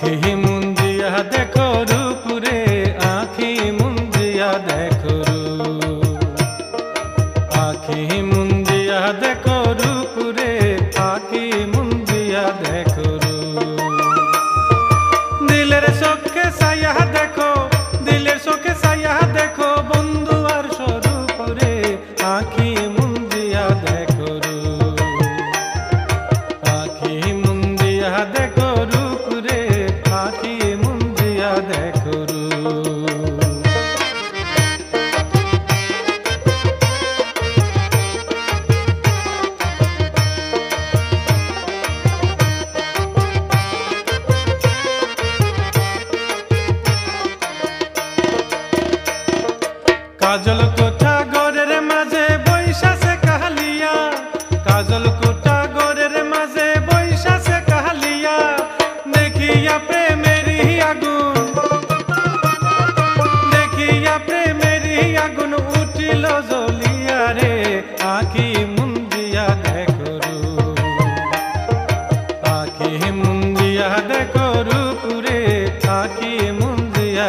আখি মুঞ্জিয়া দেখো রূপুরে আখি মুঞ্জিয়া দেখো আখি মুঞ্জিয়া দেখো রূপুরে আখি মুঞ্জিয়া দেখো কাজল কোঠা গড়ের মাঝে কাহালিয়া। কাজল কোঠা গড়ের মাঝে বৈশাসে কাহালিয়া। দেখিয়া প্রেমেরই আগুন। দেখিয়া প্রেমেরই আগুন উঠিল জ্বলিয়া রে। আখি মুন্দিয়া দেখো। আখি মুন্দিয়া দেখো রূপুরে আখি মুন্দিয়া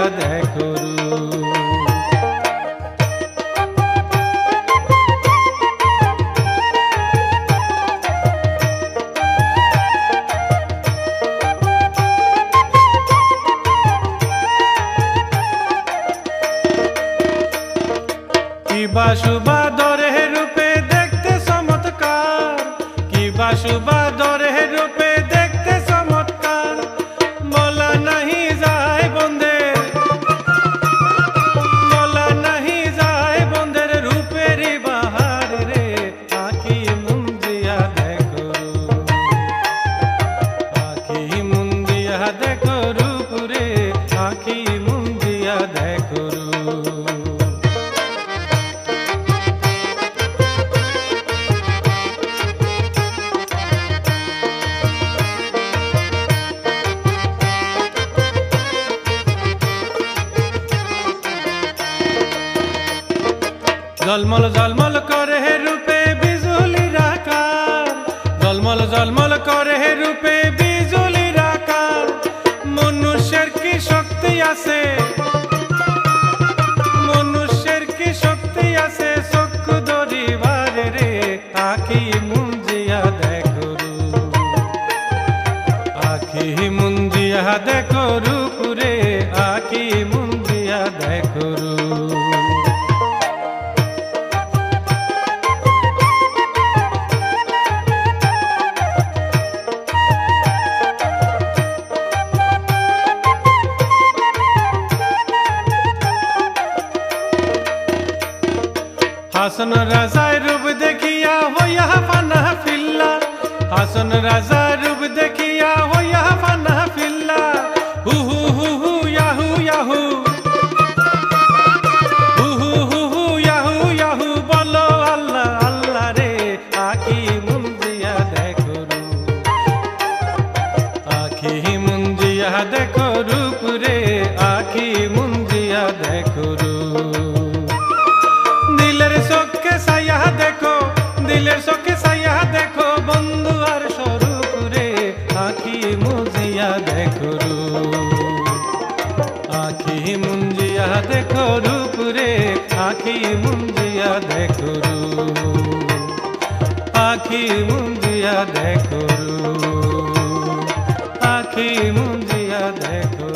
কিবা শুবা দরে রূপে দেখতে চমৎকার। কিবা শুবা দরে রূপে জলমল জলমল করে হে রূপে বিজুলি রাকার জলমল জলমল করে হে রূপে বিজুলি রাকার মনুষ্যের কি শক্তি আছে? মনুষ্যের কি শক্তি আছে? চক্ষু দরিবার রে আখি হাসন রাজার রূপ দেখিয়া হইয়া ফানা ফিল্লা হাসন রাজার রূপ দেখিয়া হইয়া ফানা ফিল্লা হু হু হু হু, ইয়াহু ইয়াহু ইয়াহু ইয়াহু আখি মুন্দিয়া দেখো রূপ। রে, আখি মুন্দিয়া দেখো রূপ। আখি মুজিয়া দেখো আখি মুঞ্জিয়া দেখো রূপ রে, আখি মুঞ্জিয়া দেখো আখি মুঞ্জিয়া দেখো আখি মুঞ্জিয়া দেখো